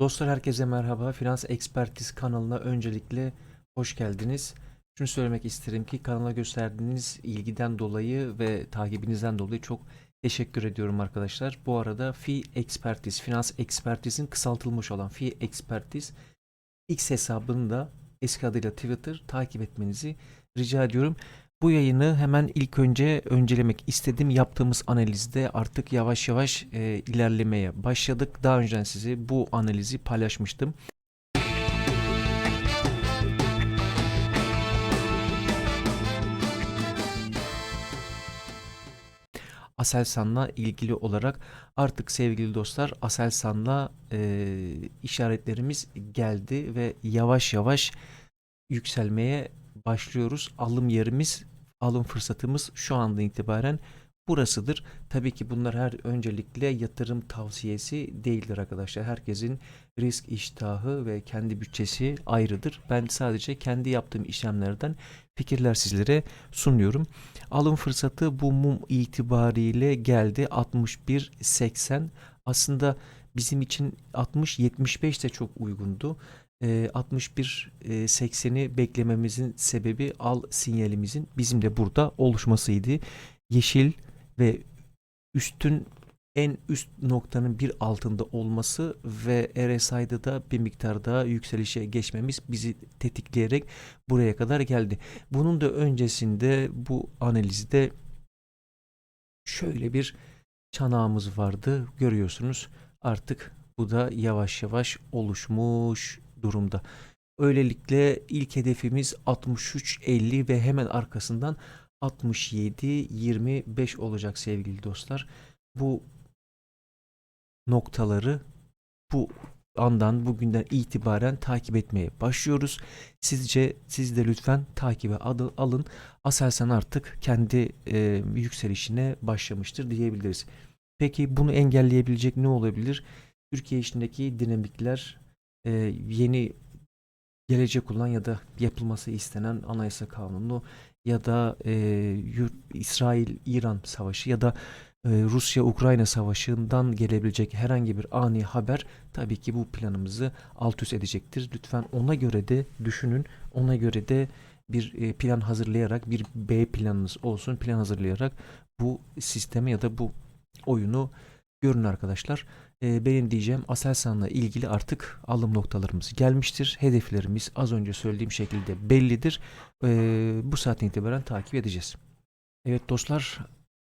Dostlar herkese merhaba. Finans Ekspertiz kanalına öncelikle hoş geldiniz. Şunu söylemek isterim ki kanala gösterdiğiniz ilgiden dolayı ve takibinizden dolayı çok teşekkür ediyorum arkadaşlar. Bu arada Fi Ekspertiz, Finans Ekspertiz'in kısaltılmış olan Fi Ekspertiz X hesabını da eski adıyla Twitter takip etmenizi rica ediyorum. Bu yayını hemen ilk önce öncelemek istedim. Yaptığımız analizde artık yavaş yavaş e, ilerlemeye başladık. Daha önceden size bu analizi paylaşmıştım. Aselsan'la ilgili olarak artık sevgili dostlar Aselsan'la e, işaretlerimiz geldi ve yavaş yavaş yükselmeye başlıyoruz. Alım yerimiz, alım fırsatımız şu anda itibaren burasıdır. Tabii ki bunlar her öncelikle yatırım tavsiyesi değildir arkadaşlar. Herkesin risk iştahı ve kendi bütçesi ayrıdır. Ben sadece kendi yaptığım işlemlerden fikirler sizlere sunuyorum. Alım fırsatı bu mum itibariyle geldi 61.80. Aslında bizim için 60-75 de çok uygundu. Ee, 61-80'i beklememizin sebebi al sinyalimizin bizim de burada oluşmasıydı. Yeşil ve üstün en üst noktanın bir altında olması ve RSI'da da bir miktar daha yükselişe geçmemiz bizi tetikleyerek buraya kadar geldi. Bunun da öncesinde bu analizde şöyle bir çanağımız vardı. Görüyorsunuz artık bu da yavaş yavaş oluşmuş durumda. Öylelikle ilk hedefimiz 63.50 ve hemen arkasından 67.25 olacak sevgili dostlar. Bu noktaları bu andan bugünden itibaren takip etmeye başlıyoruz. Sizce siz de lütfen takibe adı, alın. Aselsan artık kendi e, yükselişine başlamıştır diyebiliriz. Peki bunu engelleyebilecek ne olabilir? Türkiye içindeki dinamikler e, yeni gelecek olan ya da yapılması istenen anayasa kanunu ya da e, İsrail-İran savaşı ya da e, Rusya-Ukrayna savaşından gelebilecek herhangi bir ani haber tabii ki bu planımızı alt üst edecektir. Lütfen ona göre de düşünün, ona göre de bir e, plan hazırlayarak bir B planınız olsun plan hazırlayarak bu sisteme ya da bu oyunu görün arkadaşlar. E, benim diyeceğim Aselsan'la ilgili artık alım noktalarımız gelmiştir. Hedeflerimiz az önce söylediğim şekilde bellidir. E, bu saatten itibaren takip edeceğiz. Evet dostlar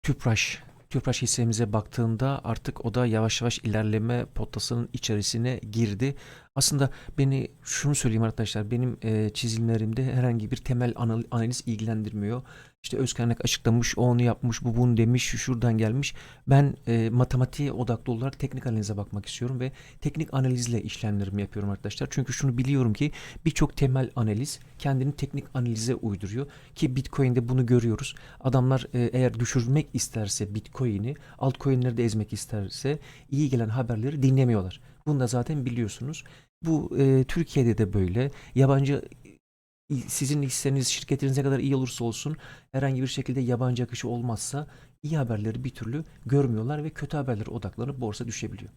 Tüpraş Tüpraş hissemize baktığında artık o da yavaş yavaş ilerleme potasının içerisine girdi. Aslında beni şunu söyleyeyim arkadaşlar benim e, çizimlerimde herhangi bir temel anal- analiz ilgilendirmiyor. İşte Özkaynak açıklamış, o onu yapmış, bu bunu demiş, şu şuradan gelmiş. Ben e, matematiğe odaklı olarak teknik analize bakmak istiyorum ve teknik analizle işlemlerimi yapıyorum arkadaşlar. Çünkü şunu biliyorum ki birçok temel analiz kendini teknik analize uyduruyor ki Bitcoin'de bunu görüyoruz. Adamlar e, eğer düşürmek isterse Bitcoin'i, altcoin'leri de ezmek isterse iyi gelen haberleri dinlemiyorlar. Bunu da zaten biliyorsunuz. Bu e, Türkiye'de de böyle. Yabancı sizin hisseniz şirketiniz ne kadar iyi olursa olsun herhangi bir şekilde yabancı akışı olmazsa iyi haberleri bir türlü görmüyorlar ve kötü haberlere odaklanıp borsa düşebiliyor.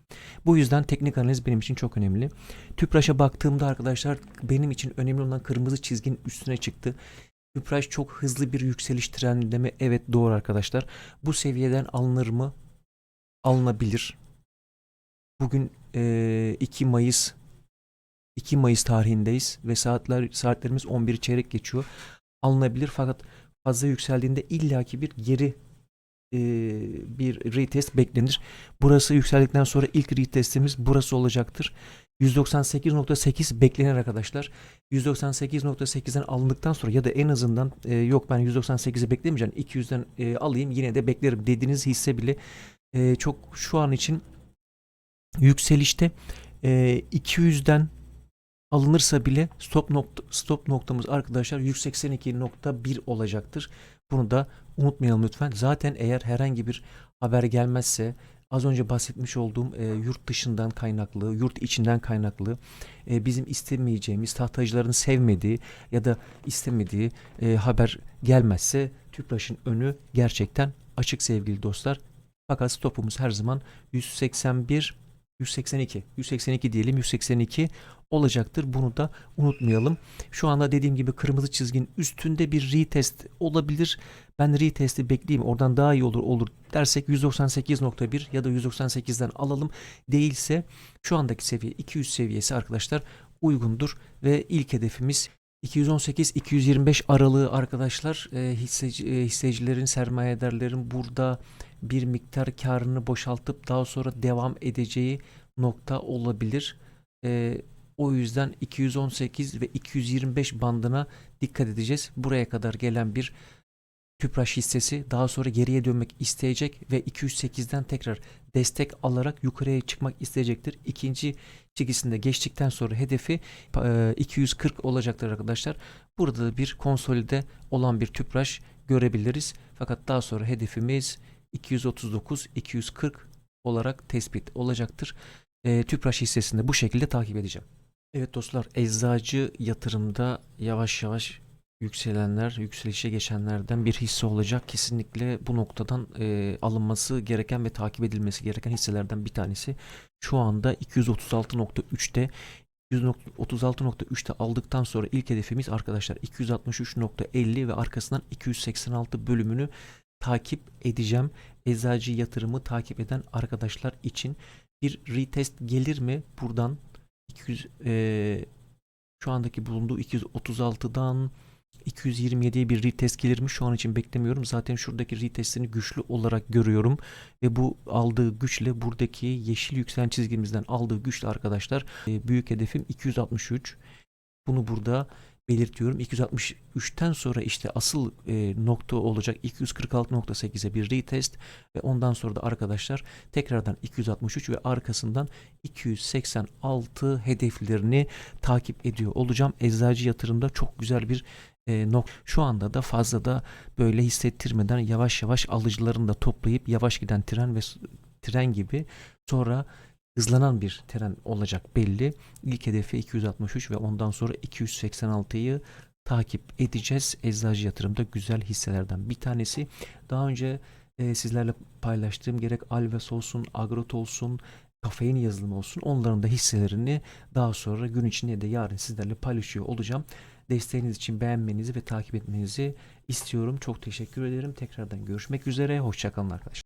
Bu yüzden teknik analiz benim için çok önemli. Tüpraş'a baktığımda arkadaşlar benim için önemli olan kırmızı çizginin üstüne çıktı. Tüpraş çok hızlı bir yükseliş trendinde mi? Evet doğru arkadaşlar. Bu seviyeden alınır mı? Alınabilir. Bugün eee, 2 Mayıs 2 Mayıs tarihindeyiz ve saatler saatlerimiz 11 çeyrek geçiyor. Alınabilir fakat fazla yükseldiğinde illaki bir geri e, bir retest beklenir. Burası yükseldikten sonra ilk retestimiz burası olacaktır. 198.8 beklenir arkadaşlar. 198.8'den alındıktan sonra ya da en azından e, yok ben 198'i beklemeyeceğim 200'den e, alayım yine de beklerim dediğiniz hisse bile e, çok şu an için yükselişte e, 200'den alınırsa bile stop nokta, stop noktamız arkadaşlar 182.1 olacaktır. Bunu da unutmayalım lütfen. Zaten eğer herhangi bir haber gelmezse az önce bahsetmiş olduğum e, yurt dışından kaynaklı, yurt içinden kaynaklı e, bizim istemeyeceğimiz, tahtacıların sevmediği ya da istemediği e, haber gelmezse Tüpraş'ın önü gerçekten açık sevgili dostlar. Fakat stopumuz her zaman 181 182. 182 diyelim. 182 olacaktır. Bunu da unutmayalım. Şu anda dediğim gibi kırmızı çizginin üstünde bir retest olabilir. Ben retesti bekleyeyim. Oradan daha iyi olur olur dersek 198.1 ya da 198'den alalım. Değilse şu andaki seviye 200 seviyesi arkadaşlar uygundur ve ilk hedefimiz 218-225 aralığı arkadaşlar e, hisseci, hissecilerin, sermayedarların burada bir miktar karını boşaltıp daha sonra devam edeceği nokta olabilir. E, o yüzden 218 ve 225 bandına dikkat edeceğiz. Buraya kadar gelen bir Tüpraş hissesi daha sonra geriye dönmek isteyecek ve 208'den tekrar destek alarak yukarıya çıkmak isteyecektir. İkinci çizgisinde geçtikten sonra hedefi e, 240 olacaktır arkadaşlar. Burada da bir konsolide olan bir Tüpraş görebiliriz. Fakat daha sonra hedefimiz 239-240 olarak tespit olacaktır. E, Tüpraş hissesini bu şekilde takip edeceğim. Evet dostlar eczacı yatırımda yavaş yavaş yükselenler, yükselişe geçenlerden bir hisse olacak. Kesinlikle bu noktadan e, alınması gereken ve takip edilmesi gereken hisselerden bir tanesi. Şu anda 236.3'te 136.3'te aldıktan sonra ilk hedefimiz arkadaşlar 263.50 ve arkasından 286 bölümünü takip edeceğim. Eczacı yatırımı takip eden arkadaşlar için bir retest gelir mi buradan 200 e, şu andaki bulunduğu 236'dan 227'ye bir retest gelir mi? Şu an için beklemiyorum. Zaten şuradaki retestini güçlü olarak görüyorum. Ve bu aldığı güçle buradaki yeşil yükselen çizgimizden aldığı güçle arkadaşlar e, büyük hedefim 263. Bunu burada belirtiyorum. 263'ten sonra işte asıl e, nokta olacak 246.8'e bir retest ve ondan sonra da arkadaşlar tekrardan 263 ve arkasından 286 hedeflerini takip ediyor olacağım. Eczacı yatırımda çok güzel bir e, nok şu anda da fazla da böyle hissettirmeden yavaş yavaş alıcılarını da toplayıp yavaş giden tren ve tren gibi sonra hızlanan bir tren olacak belli. İlk hedefi 263 ve ondan sonra 286'yı takip edeceğiz. Eczacı yatırımda güzel hisselerden bir tanesi. Daha önce e, sizlerle paylaştığım gerek Alves olsun, Agrot olsun, kafein yazılımı olsun onların da hisselerini daha sonra gün içinde da yarın sizlerle paylaşıyor olacağım. Desteğiniz için beğenmenizi ve takip etmenizi istiyorum. Çok teşekkür ederim. Tekrardan görüşmek üzere. Hoşçakalın arkadaşlar.